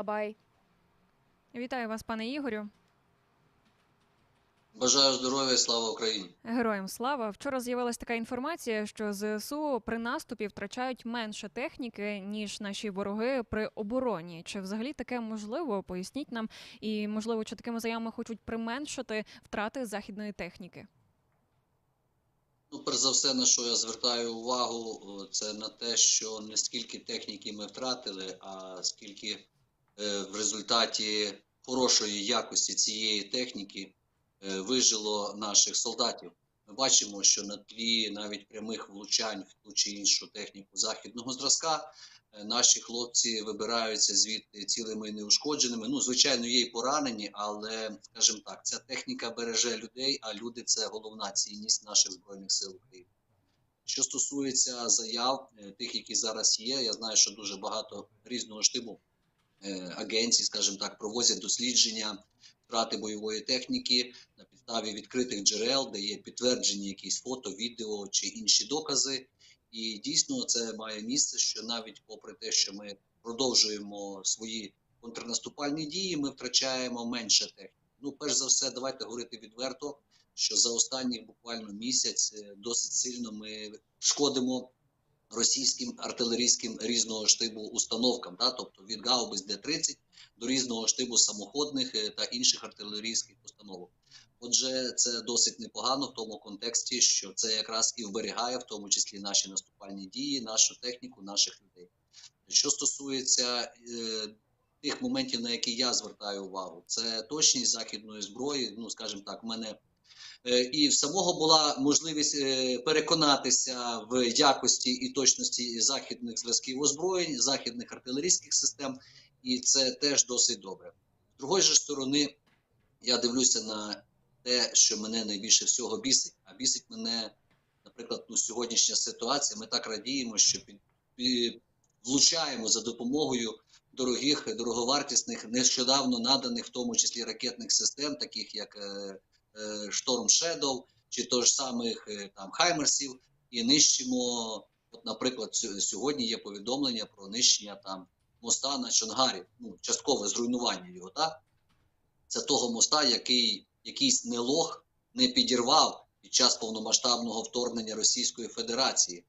Бабай. Вітаю вас, пане Ігорю. Бажаю здоров'я і слава Україні. Героям слава. Вчора з'явилася така інформація, що ЗСУ при наступі втрачають менше техніки ніж наші вороги при обороні. Чи взагалі таке можливо? Поясніть нам, і можливо, чи такими заявами хочуть применшити втрати західної техніки? Ну, перш за все, на що я звертаю увагу, це на те, що не скільки техніки ми втратили, а скільки в результаті хорошої якості цієї техніки е, вижило наших солдатів. Ми бачимо, що на тлі навіть прямих влучань в ту чи іншу техніку західного зразка е, наші хлопці вибираються звідти цілими і неушкодженими. Ну, звичайно, є і поранені, але скажімо так, ця техніка береже людей, а люди це головна цінність наших збройних сил України. Що стосується заяв е, тих, які зараз є, я знаю, що дуже багато різного штибу е, агенцій, скажімо так, проводять дослідження втрати бойової техніки на підставі відкритих джерел, де є підтверджені якісь фото, відео чи інші докази. І дійсно це має місце, що навіть попри те, що ми продовжуємо свої контрнаступальні дії, ми втрачаємо менше техніки. Ну, перш за все, давайте говорити відверто, що за останній буквально місяць е, досить сильно ми шкодимо російським артилерійським різного штибу установкам, да? тобто від гаубиць Д-30 до різного штибу самоходних е, та інших артилерійських установок. Отже, це досить непогано в тому контексті, що це якраз і вберігає, в тому числі наші наступальні дії, нашу техніку, наших людей. Що стосується е, тих моментів, на які я звертаю увагу, це точність західної зброї. Ну, скажімо так, в мене і в самого була можливість е, переконатися в якості і точності західних зразків озброєнь, західних артилерійських систем, і це теж досить добре. З другої ж сторони, я дивлюся на те, що мене найбільше всього бісить. А бісить мене, наприклад, ну, сьогоднішня ситуація. Ми так радіємо, що влучаємо за допомогою дорогих, дороговартісних, нещодавно наданих, в тому числі ракетних систем, таких як е, Storm Shadow, чи то ж самих е, там Хаймерсів, і нищимо. От, наприклад, сьогодні є повідомлення про нищення там моста на Чонгарі, ну часткове зруйнування його, так? Це того моста, який якийсь нелог не підірвав під час повномасштабного вторгнення Російської Федерації.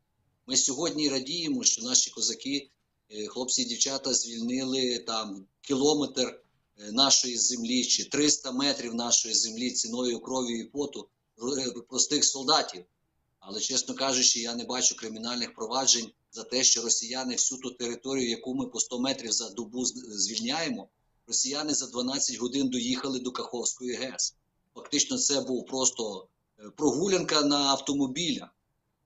Ми сьогодні радіємо, що наші козаки, е, хлопці і дівчата, звільнили там кілометр нашої землі чи 300 метрів нашої землі ціною крові і поту е, простих солдатів. Але, чесно кажучи, я не бачу кримінальних проваджень за те, що росіяни всю ту територію, яку ми по 100 метрів за добу звільняємо, росіяни за 12 годин доїхали до Каховської ГЕС. Фактично, це був просто е, прогулянка на автомобілях.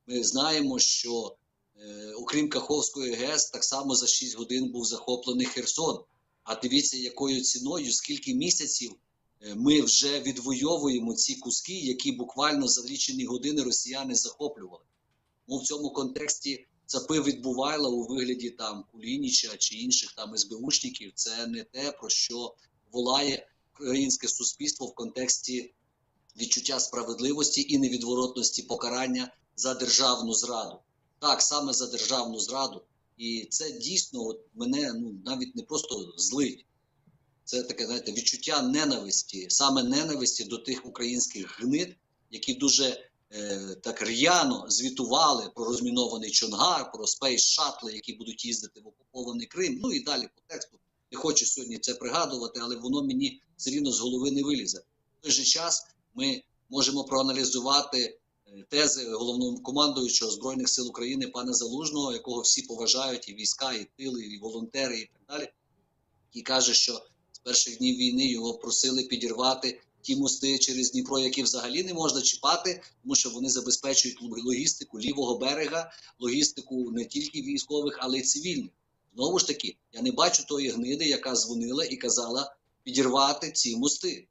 Ми знаємо, що е, окрім Каховської ГЕС, так само за 6 годин був захоплений Херсон. А дивіться, якою ціною, скільки місяців е, ми вже відвоюємо ці куски, які буквально за лічені години росіяни захоплювали. Ну, в цьому контексті ЦАПи відбувайла у вигляді там Кулініча чи інших там СБУшників. Це не те, про що волає українське суспільство в контексті відчуття справедливості і невідворотності покарання за державну зраду. Так, саме за державну зраду. І це дійсно от мене ну навіть не просто злить. Це таке, знаєте, відчуття ненависті, саме ненависті до тих українських гнид, які дуже е, так р'яно звітували про розмінований Чонгар, про спейс шатли, які будуть їздити в окупований Крим. Ну і далі по тексту. Не хочу сьогодні це пригадувати, але воно мені все рівно з голови не вилізе. В той же час ми можемо проаналізувати тези головного командуючого збройних сил України пана Залужного, якого всі поважають, і війська, і тили, і волонтери, і так далі. І каже, що з перших днів війни його просили підірвати ті мости через Дніпро, які взагалі не можна чіпати, тому що вони забезпечують логістику лівого берега, логістику не тільки військових, але й цивільних. Знову ж таки, я не бачу тої гниди, яка дзвонила і казала підірвати ці мости.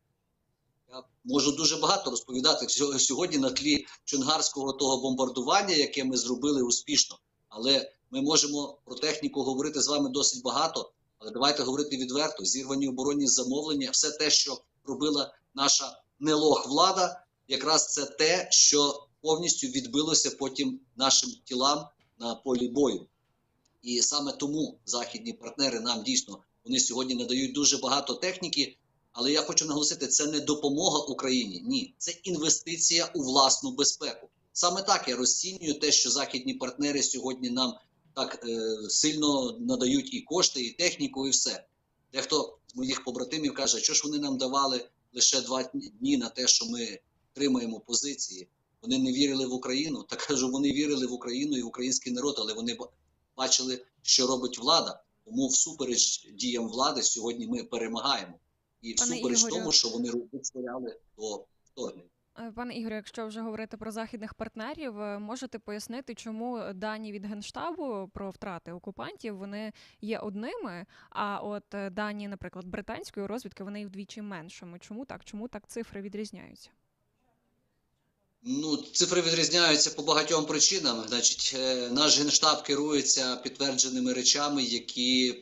Можу дуже багато розповідати сьогодні на тлі чонгарського того бомбардування, яке ми зробили успішно. Але ми можемо про техніку говорити з вами досить багато. Але давайте говорити відверто: зірвані оборонні замовлення, все те, що робила наша нелох влада, якраз це те, що повністю відбилося потім нашим тілам на полі бою. І саме тому західні партнери нам дійсно Вони сьогодні надають дуже багато техніки. Але я хочу наголосити, це не допомога Україні. Ні, це інвестиція у власну безпеку. Саме так я розцінюю те, що західні партнери сьогодні нам так е, сильно надають і кошти, і техніку, і все. Дехто з моїх побратимів каже, що ж вони нам давали лише два дні на те, що ми тримаємо позиції. Вони не вірили в Україну. Та кажу, вони вірили в Україну і в український народ, але вони бачили, що робить влада. Тому всупереч діям влади сьогодні ми перемагаємо. І Пане всупереч Ігорю. тому, що вони вистояли до вторгнення. Е, Пане Ігорю, якщо вже говорити про західних партнерів, е, можете пояснити, чому дані від генштабу про втрати окупантів вони є одними, а от е, дані, наприклад, британської розвідки, вони вдвічі меншими. Чому так? Чому так цифри відрізняються? Ну, цифри відрізняються по багатьом причинам. Значить, е, наш генштаб керується підтвердженими речами, які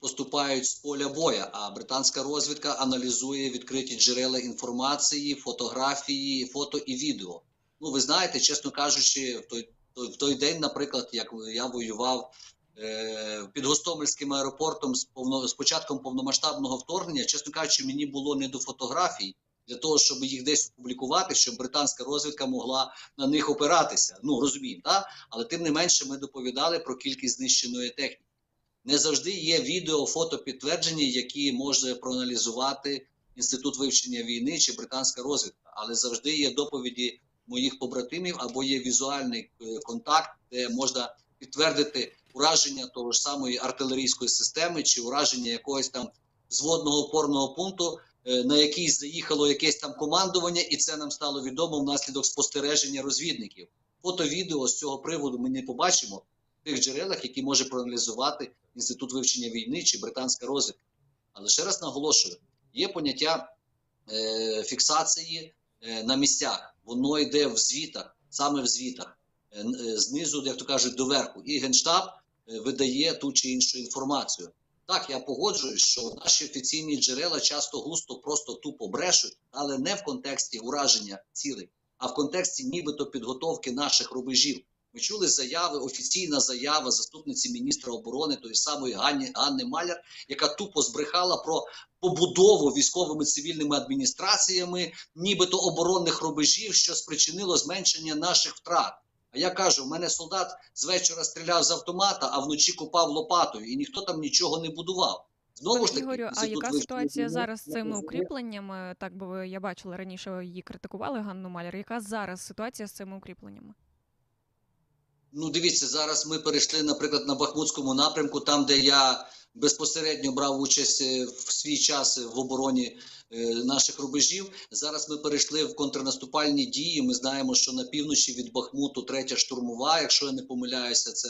поступають з поля боя. А британська розвідка аналізує відкриті джерела інформації, фотографії, фото і відео. Ну, ви знаєте, чесно кажучи, в той, той- в той день, наприклад, як я воював е, під Гостомельським аеропортом з повно з початком повномасштабного вторгнення, чесно кажучи, мені було не до фотографій для того, щоб їх десь опублікувати, щоб британська розвідка могла на них опиратися. Ну розуміємо, так? але тим не менше ми доповідали про кількість знищеної техніки. Не завжди є відео, фото підтвердження, які може проаналізувати інститут вивчення війни чи британська розвідка, але завжди є доповіді моїх побратимів або є візуальний е, контакт, де можна підтвердити ураження того ж самої артилерійської системи чи ураження якогось там зводного опорного пункту, на який заїхало якесь там командування, і це нам стало відомо внаслідок спостереження розвідників. Фото, відео з цього приводу ми не побачимо в тих джерелах, які може проаналізувати інститут вивчення війни чи британська розвідка. Але ще раз наголошую: є поняття е, фіксації е, на місцях. Воно йде в звітах, саме в звітах, е, е, знизу, як то кажуть, до верху. І генштаб е, видає ту чи іншу інформацію. Так, я погоджуюсь, що наші офіційні джерела часто густо просто тупо брешуть, але не в контексті ураження цілей, а в контексті нібито підготовки наших рубежів. Ми чули заяви, офіційна заява заступниці міністра оборони тої самої Ганни, Ганни Маляр, яка тупо збрехала про побудову військовими цивільними адміністраціями, нібито оборонних рубежів, що спричинило зменшення наших втрат. А я кажу, в мене солдат з вечора стріляв з автомата, а вночі копав лопатою, і ніхто там нічого не будував. Знову ж таки, Ігорю, а яка ситуація війни зараз з цими укріпленнями? Так би я бачила раніше її критикували Ганну Маляр. Яка зараз ситуація з цими укріпленнями? Ну, дивіться, зараз ми перейшли, наприклад, на Бахмутському напрямку, там, де я безпосередньо брав участь е, в свій час в обороні е, наших рубежів. Зараз ми перейшли в контрнаступальні дії. Ми знаємо, що на півночі від Бахмуту третя штурмова, якщо я не помиляюся, це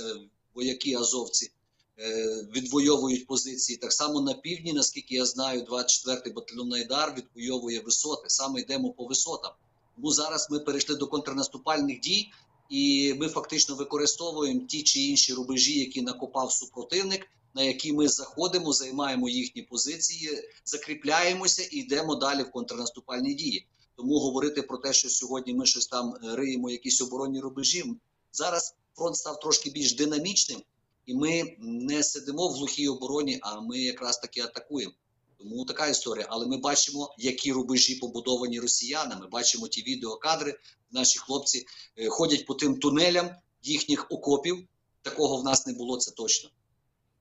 вояки азовці. е, Відвоюють позиції так само на півдні, наскільки я знаю, 24-й батальйон Найдар відвоює висоти. Саме йдемо по висотам. Тому зараз ми перейшли до контрнаступальних дій. І ми фактично використовуємо ті чи інші рубежі, які накопав супротивник, на які ми заходимо, займаємо їхні позиції, закріпляємося і йдемо далі в контрнаступальні дії. Тому говорити про те, що сьогодні ми щось там е, риємо, якісь оборонні рубежі. Зараз фронт став трошки більш динамічним, і ми не сидимо в глухій обороні, а ми якраз таки атакуємо. Тому така історія. Але ми бачимо, які рубежі побудовані росіянами. Бачимо ті відеокадри. Наші хлопці е, ходять по тим тунелям їхніх окопів. Такого в нас не було, це точно.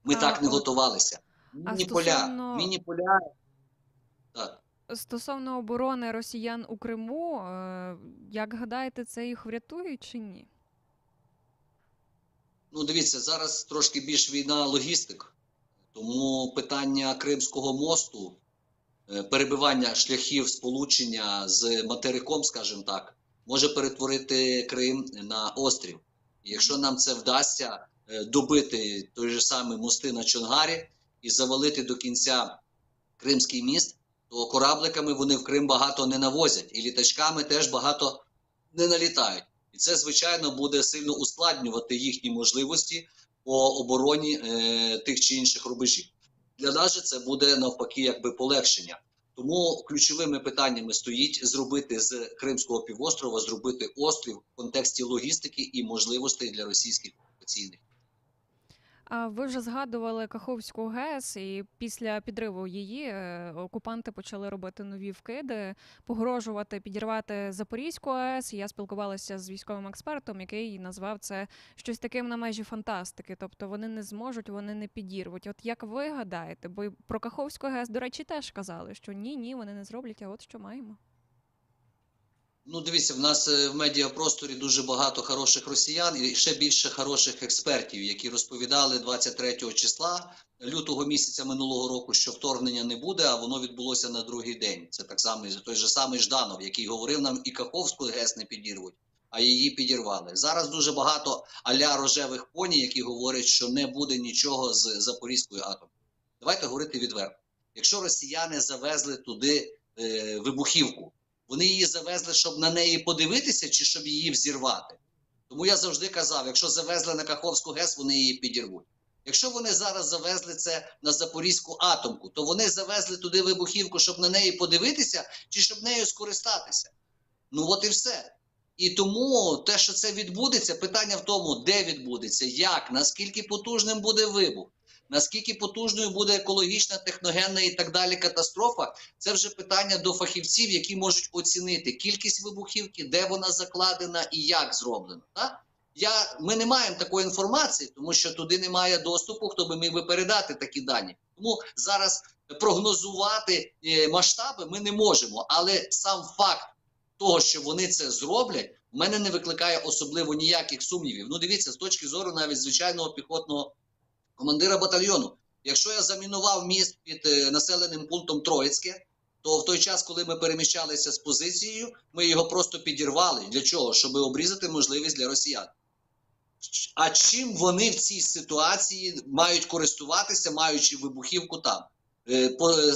Ми А так не готувалися. Міні-поля, стосовно- міні-поля. Так. Стосовно оборони росіян у Криму, е, як гадаєте, це їх врятує чи ні? Ну, дивіться, зараз трошки більш війна логістик. Тому питання Кримського мосту, е, перебивання шляхів сполучення з материком, скажімо так, може перетворити Крим на острів. І якщо нам це вдасться е, добити той же самий мости на Чонгарі і завалити до кінця Кримський міст, то корабликами вони в Крим багато не навозять, і літачками теж багато не налітають. І це, звичайно, буде сильно ускладнювати їхні можливості по обороні е, тих чи інших рубежів. Для нас же це буде навпаки якби полегшення. Тому ключовими питаннями стоїть зробити з Кримського півострова, зробити острів в контексті логістики і можливостей для російських окупаційних. А ви вже згадували Каховську ГЕС, і після підриву її е, окупанти почали робити нові вкиди, погрожувати підірвати Запорізьку АЕС. Я спілкувалася з військовим експертом, який назвав це щось таким на межі фантастики. Тобто вони не зможуть, вони не підірвуть. От як ви гадаєте, бо про Каховську ГЕС, до речі, теж казали, що ні, ні, вони не зроблять, а от що маємо. Ну, дивіться, в нас е, в медіапросторі дуже багато хороших росіян і ще більше хороших експертів, які розповідали 23 числа лютого місяця минулого року, що вторгнення не буде, а воно відбулося на другий день. Це так само той же самий Жданов, який говорив нам і Каховську ГЕС не підірвуть, а її підірвали. Зараз дуже багато аля рожевих поні, які говорять, що не буде нічого з Запорізькою атомом. Давайте говорити відверто. Якщо росіяни завезли туди е, вибухівку. Вони її завезли, щоб на неї подивитися, чи щоб її взірвати. Тому я завжди казав: якщо завезли на Каховську ГЕС, вони її підірвуть. Якщо вони зараз завезли це на Запорізьку атомку, то вони завезли туди вибухівку, щоб на неї подивитися, чи щоб нею скористатися. Ну от і все. І тому те, що це відбудеться, питання в тому, де відбудеться, як, наскільки потужним буде вибух, наскільки потужною буде екологічна, техногенна і так далі катастрофа, це вже питання до фахівців, які можуть оцінити кількість вибухівки, де вона закладена і як зроблено. Так? Я, Ми не маємо такої інформації, тому що туди немає доступу, хто би міг передати такі дані. Тому зараз прогнозувати е, масштаби ми не можемо. Але сам факт того, що вони це зроблять, в мене не викликає особливо ніяких сумнівів. Ну, дивіться, з точки зору навіть звичайного піхотного командира батальйону. Якщо я замінував міст під е, населеним пунктом Троїцьке, то в той час, коли ми переміщалися з позицією, ми його просто підірвали. Для чого? Щоб обрізати можливість для росіян. А чим вони в цій ситуації мають користуватися, маючи вибухівку там? Е,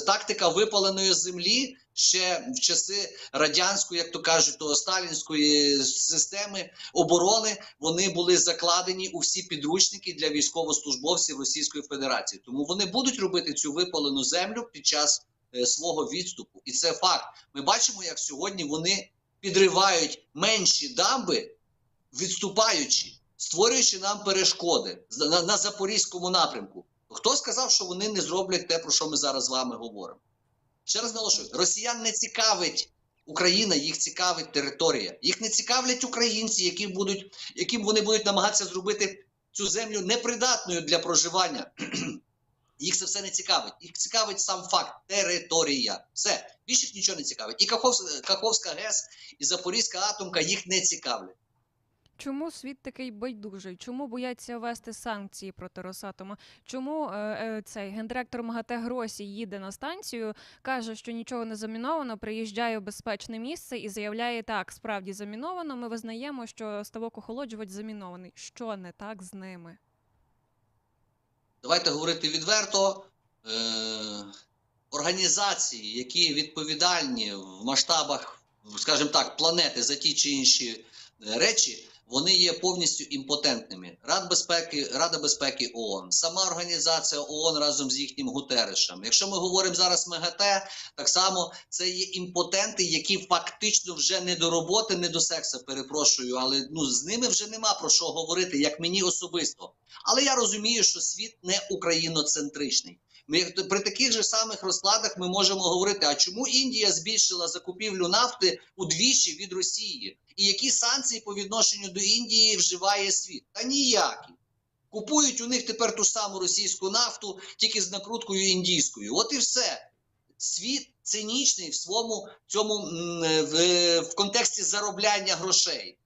Тактика випаленої землі ще в часи радянської, як то кажуть, то сталінської системи оборони вони були закладені у всі підручники для військовослужбовців Російської Федерації. Тому вони будуть робити цю випалену землю під час е, свого відступу. І це факт. Ми бачимо, як сьогодні вони підривають менші дамби, відступаючи, створюючи нам перешкоди на, на запорізькому напрямку. Хто сказав, що вони не зроблять те, про що ми зараз з вами говоримо? Ще раз наголошую: росіян не цікавить Україна, їх цікавить територія. Їх не цікавлять українці, які будуть, яким вони будуть намагатися зробити цю землю непридатною для проживання. Їх це все не цікавить. Їх цікавить сам факт територія. Все більше їх нічого не цікавить. І Каховська, ГЕС, і Запорізька атомка їх не цікавлять. Чому світ такий байдужий? Чому бояться ввести санкції проти Росатома? Чому е, е, цей гендиректор МАГАТЕ Гросі їде на станцію, каже, що нічого не заміновано, приїжджає в безпечне місце і заявляє, так, справді заміновано. Ми визнаємо, що ставок охолоджувач замінований. Що не так з ними? Давайте говорити відверто. Е- організації, які відповідальні в масштабах, скажімо так, планети за ті чи інші е, речі, вони є повністю імпотентними. Рад безпеки, Рада безпеки ООН, сама організація ООН разом з їхнім Гутерешем. Якщо ми говоримо зараз МГТ, так само це є імпотенти, які фактично вже не до роботи, не до сексу, перепрошую, але ну з ними вже нема про що говорити, як мені особисто. Але я розумію, що світ не україноцентричний. Ми при таких же самих розкладах ми можемо говорити: а чому Індія збільшила закупівлю нафти удвічі від Росії? І які санкції по відношенню до Індії вживає світ? Та ніякі. Купують у них тепер ту саму російську нафту, тільки з накруткою індійською. От і все. Світ цинічний в своєму цьому в, в контексті заробляння грошей.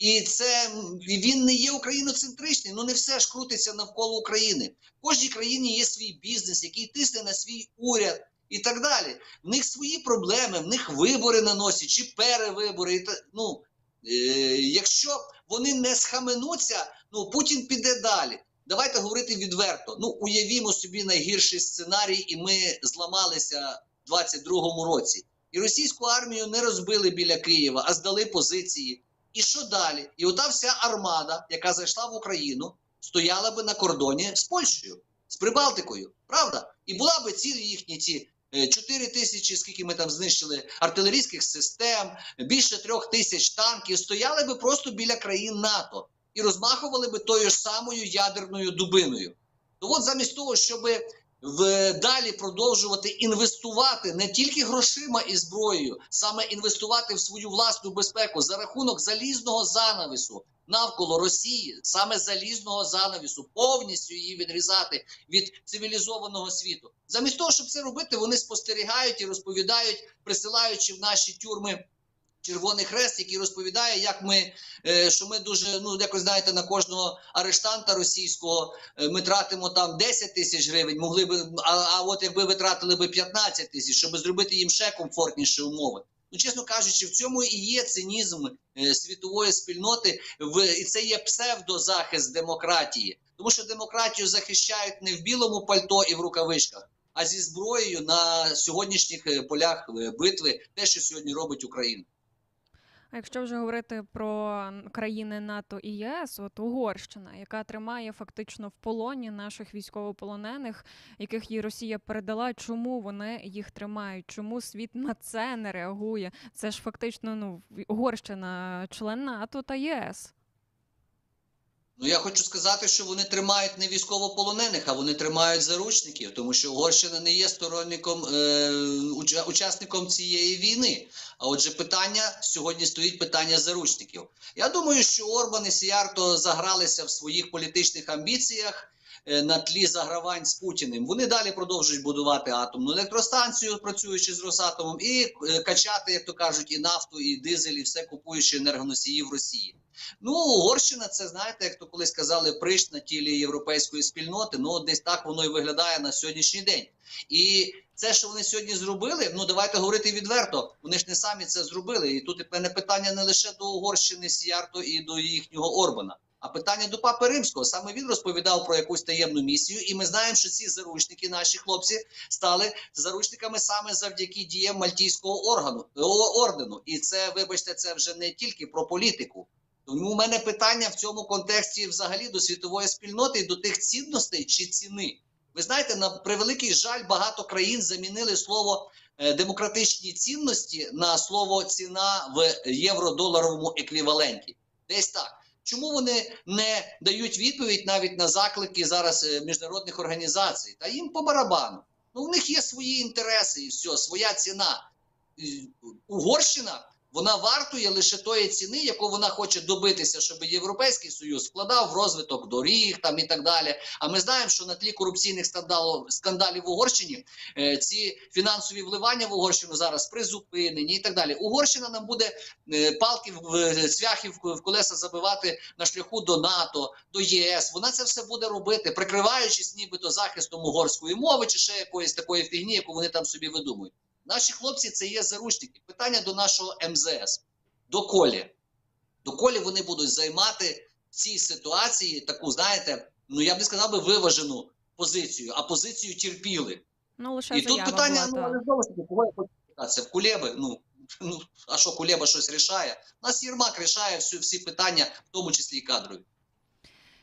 І це він не є україноцентричний. Ну не все ж крутиться навколо України. В кожній країні є свій бізнес, який тисне на свій уряд і так далі. В них свої проблеми, в них вибори наносять чи перевибори. І та, ну, е, якщо вони не схаменуться, ну Путін піде далі. Давайте говорити відверто. Ну, уявімо собі найгірший сценарій, і ми зламалися в 22-му році. І російську армію не розбили біля Києва, а здали позиції. І що далі? І ота вся армада, яка зайшла в Україну, стояла би на кордоні з Польщею, з Прибалтикою, правда? І була би цілі їхні ці е, 4 тисячі, скільки ми там знищили артилерійських систем, більше трьох тисяч танків, стояли би просто біля країн НАТО і розмахували би тою ж самою ядерною дубиною. То от замість того, щоб в далі продовжувати інвестувати не тільки грошима і зброєю, саме інвестувати в свою власну безпеку за рахунок залізного занавісу навколо Росії, саме залізного занавісу, повністю її відрізати від цивілізованого світу. Замість того, щоб це робити, вони спостерігають і розповідають, присилаючи в наші тюрми. Червоний хрест, який розповідає, як ми е, що ми дуже ну якось знаєте, на кожного арештанта російського е, ми тратимо там 10 тисяч гривень. Могли би, а, а от якби витратили би 15 тисяч, щоб зробити їм ще комфортніші умови. Ну, чесно кажучи, в цьому і є цинізм е, світової спільноти, в і це є псевдозахист демократії, тому що демократію захищають не в білому пальто і в рукавичках, а зі зброєю на сьогоднішніх полях битви, те, що сьогодні робить Україна. А якщо вже говорити про країни НАТО і ЄС, от Угорщина, яка тримає фактично в полоні наших військовополонених, яких їй Росія передала, чому вони їх тримають? Чому світ на це не реагує? Це ж фактично ну Угорщина, член НАТО та ЄС. Ну, я хочу сказати, що вони тримають не військовополонених, а вони тримають заручників, тому що Угорщина не є сторонником е, уча- учасником цієї війни. А отже, питання сьогодні стоїть питання заручників. Я думаю, що Орбан і Сіярто загралися в своїх політичних амбіціях е, на тлі загравань з Путіним. Вони далі продовжують будувати атомну електростанцію, працюючи з Росатомом, і е, качати, як то кажуть, і нафту, і дизель, і все купуючи енергоносії в Росії. Ну, Угорщина, це знаєте, як то колись казали, прищ на тілі європейської спільноти. Ну, десь так воно і виглядає на сьогоднішній день. І це, що вони сьогодні зробили, ну давайте говорити відверто. Вони ж не самі це зробили. І тут мене питання не лише до Угорщини, Сіярто і до їхнього Орбана, а питання до Папи Римського. Саме він розповідав про якусь таємну місію, і ми знаємо, що ці заручники, наші хлопці, стали заручниками саме завдяки діям мальтійського органу ордену. І це, вибачте, це вже не тільки про політику. Тому у мене питання в цьому контексті взагалі до світової спільноти і до тих цінностей чи ціни. Ви знаєте, на превеликий жаль, багато країн замінили слово е, демократичні цінності на слово ціна в євро-доларовому еквіваленті. Десь так. Чому вони не дають відповідь навіть на заклики зараз е, міжнародних організацій? Та їм по барабану. Ну, в них є свої інтереси і все, своя ціна. Угорщина вона вартує лише тої ціни, яку вона хоче добитися, щоб Європейський Союз вкладав в розвиток доріг там і так далі. А ми знаємо, що на тлі корупційних скандалів, скандалів в Угорщині е, ці фінансові вливання в Угорщину зараз призупинені і так далі. Угорщина нам буде е, палки в е, цвяхи в, в колеса забивати на шляху до НАТО, до ЄС. Вона це все буде робити, прикриваючись нібито захистом угорської мови чи ще якоїсь такої фігні, яку вони там собі видумують. Наші хлопці це є заручники. Питання до нашого МЗС. Доколі? Доколі вони будуть займати в цій ситуації таку, знаєте, ну я б не сказав би виважену позицію, а позицію терпіли. Ну лише І тут питання, була, ну, але знову ж таки, кого я хочу? В Кулеби, ну, ну, а що Кулеба щось рішає? У нас Єрмак рішає всі, всі питання, в тому числі і кадрові.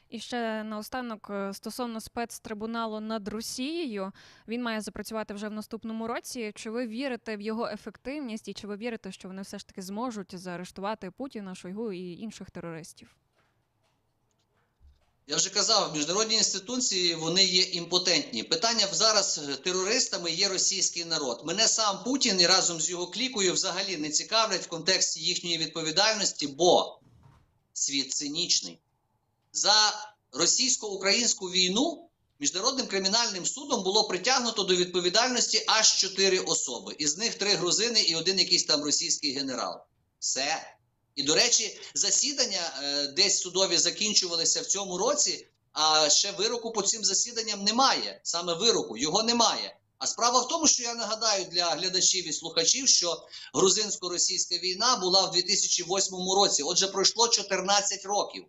І ще наостанок е, стосовно спецтрибуналу над Росією, він має запрацювати вже в наступному році. Чи ви вірите в його ефективність, і чи ви вірите, що вони все ж таки зможуть заарештувати Путіна, Шойгу і інших терористів? Я вже казав, міжнародні інституції вони є імпотентні. Питання зараз е, терористами є російський народ. Мене сам Путін і разом з його клікою взагалі не цікавлять в контексті їхньої відповідальності, бо світ цинічний. За російсько-українську війну міжнародним кримінальним судом було притягнуто до відповідальності аж чотири особи. Із них три грузини і один якийсь там російський генерал. Все. І, до речі, засідання е, десь судові закінчувалися в цьому році, а ще вироку по цим засіданням немає. Саме вироку, його немає. А справа в тому, що я нагадаю для глядачів і слухачів, що грузинсько-російська війна була в 2008 році. Отже, пройшло 14 років.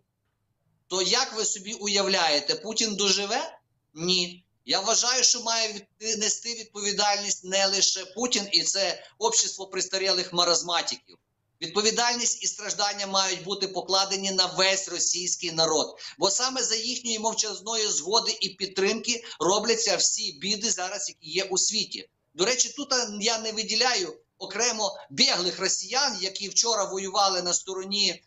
То як ви собі уявляєте, Путін доживе? Ні. Я вважаю, що має нести відповідальність не лише Путін, і це общество пристарілих маразматиків. Відповідальність і страждання мають бути покладені на весь російський народ, бо саме за їхньої мовчазної згоди і підтримки робляться всі біди зараз, які є у світі. До речі, тут я не виділяю окремо біглих росіян, які вчора воювали на стороні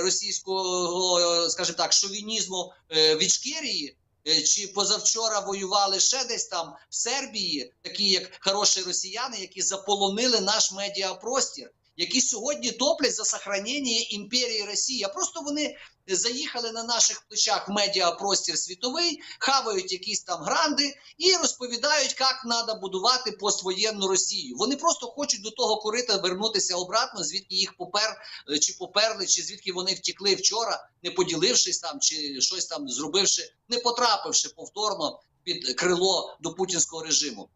російського, скажімо так, шовінізму е, в Ічкерії. е, чи позавчора воювали ще десь там в Сербії, такі як хороші росіяни, які заполонили наш медіапростір, які сьогодні топлять за сохранення імперії Росії. А просто вони заїхали на наших плечах в медіапростір світовий, хавають якісь там гранди і розповідають, як треба будувати поствоєнну Росію. Вони просто хочуть до того корита вернутися обратно, звідки їх попер е, чи поперли, чи звідки вони втекли вчора, не поділившись там, чи щось там зробивши, не потрапивши повторно під крило до путінського режиму.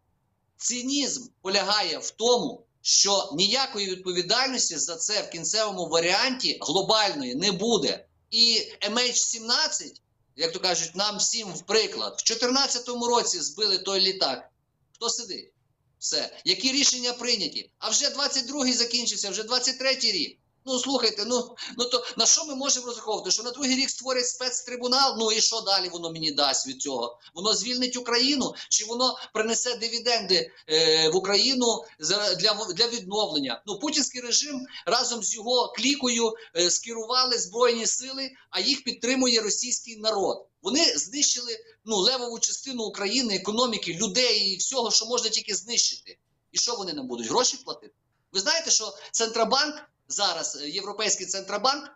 Цинізм полягає в тому, що ніякої відповідальності за це в кінцевому варіанті глобальної не буде. І MH17, як то кажуть, нам всім в приклад, в 2014 році збили той літак. Хто сидить? Все. Які рішення прийняті? А вже 22-й закінчився, вже 23-й рік. Ну слухайте, ну, ну то на що ми можемо розраховувати? Що на другий рік створять спецтрибунал? Ну і що далі воно мені дасть від цього? Воно звільнить Україну, чи воно принесе дивіденди е, в Україну за- для, для відновлення? Ну, путінський режим разом з його клікою е, скерували збройні сили, а їх підтримує російський народ. Вони знищили ну левову частину України, економіки, людей і всього, що можна тільки знищити. І що вони нам будуть? Гроші платити? Ви знаєте, що Центробанк зараз, е, Європейський Центробанк,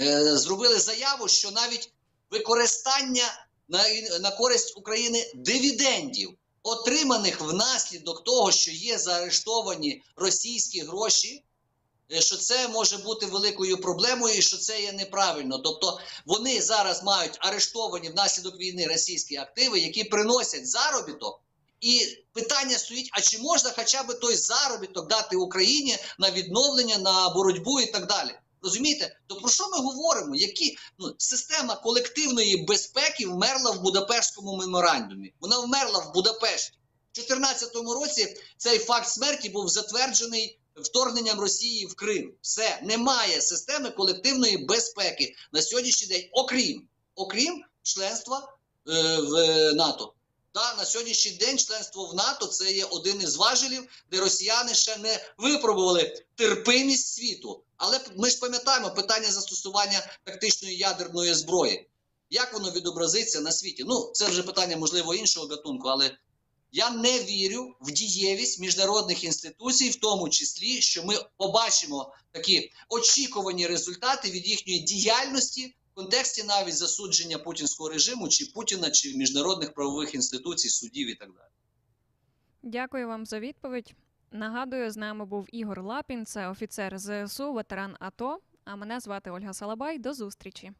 е, зробили заяву, що навіть використання на, на користь України дивідендів, отриманих внаслідок того, що є заарештовані російські гроші, е, що це може бути великою проблемою, і що це є неправильно. Тобто вони зараз мають арештовані внаслідок війни російські активи, які приносять заробіток. І питання стоїть: а чи можна хоча б той заробіток дати Україні на відновлення, на боротьбу і так далі? Розумієте? То про що ми говоримо? Які ну система колективної безпеки вмерла в Будапештському меморандумі? Вона вмерла в Будапешті. У 2014 році цей факт смерті був затверджений вторгненням Росії в Крим. Все немає системи колективної безпеки на сьогоднішній день, окрім окрім членства е, в е, НАТО. Та на сьогоднішній день членство в НАТО це є один із важелів, де росіяни ще не випробували терпимість світу. Але ми ж пам'ятаємо питання застосування тактичної ядерної зброї. Як воно відобразиться на світі? Ну, це вже питання, можливо, іншого гатунку, але я не вірю в дієвість міжнародних інституцій, в тому числі, що ми побачимо такі очікувані результати від їхньої діяльності в контексті навіть засудження путінського режиму, чи Путіна, чи міжнародних правових інституцій, судів і так далі. Дякую вам за відповідь. Нагадую, з нами був Ігор Лапін, це офіцер ЗСУ, ветеран АТО. А мене звати Ольга Салабай. До зустрічі.